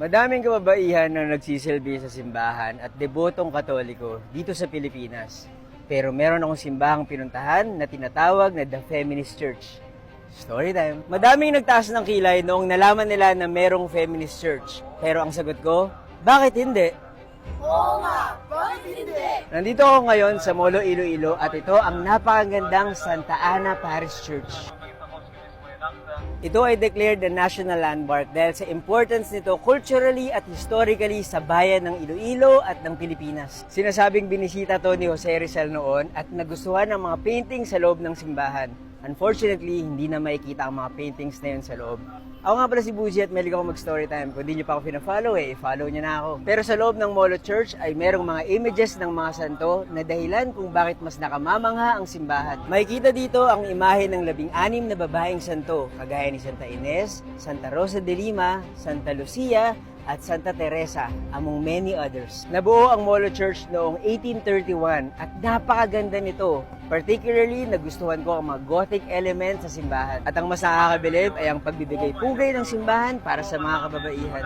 Madaming kababaihan na nagsisilbi sa simbahan at debotong katoliko dito sa Pilipinas. Pero meron akong simbahang pinuntahan na tinatawag na The Feminist Church. Story time. Madaming nagtaas ng kilay noong nalaman nila na merong feminist church. Pero ang sagot ko, bakit hindi? Oo nga, bakit hindi? Nandito ako ngayon sa Molo, Iloilo at ito ang napakagandang Santa Ana Parish Church. Ito ay declared a national landmark dahil sa importance nito culturally at historically sa bayan ng Iloilo at ng Pilipinas. Sinasabing binisita to ni Jose Rizal noon at nagustuhan ng mga painting sa loob ng simbahan. Unfortunately, hindi na makikita ang mga paintings na yun sa loob. Ako nga pala si Buzi at mahilig ako mag-story time. Kung di nyo pa ako pina-follow eh, follow nyo na ako. Pero sa loob ng Molo Church ay merong mga images ng mga santo na dahilan kung bakit mas nakamamangha ang simbahan. Makikita dito ang imahe ng labing-anim na babaeng santo, kagaya ni Santa Ines, Santa Rosa de Lima, Santa Lucia, at Santa Teresa, among many others. Nabuo ang Molo Church noong 1831 at napakaganda nito. Particularly, nagustuhan ko ang mga Gothic elements sa simbahan. At ang mas nakakabilib ay ang pagbibigay pugay ng simbahan para sa mga kababaihan.